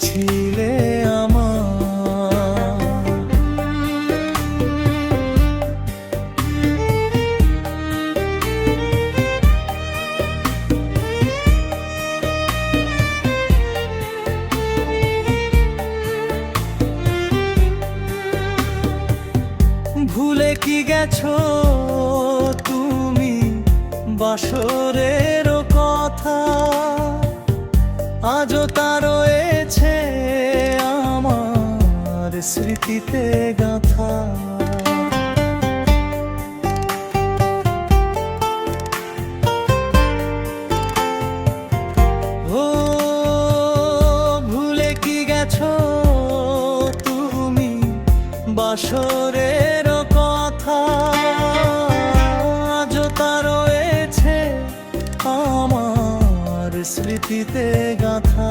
ছিলে আমার। ভুলে কি গেছো তুমি বাসরের কথা? আজও তা স্মৃতিতে গাথা। বাসরের কথা? আজও তা রয়েছে আমার স্মৃতিতে গাথা।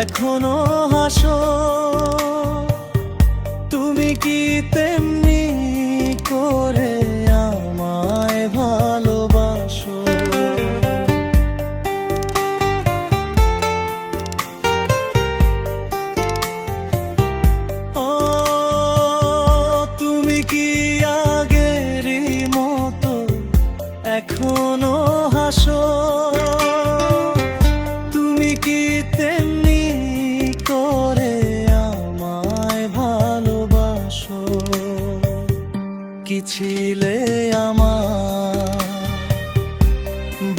এখনও হাসো। তুমি কি তেমনি করে আমায় ভালোবাসো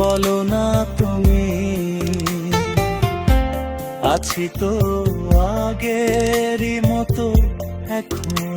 বলো না তুমি। আছি তো আগেরই মতো এখনও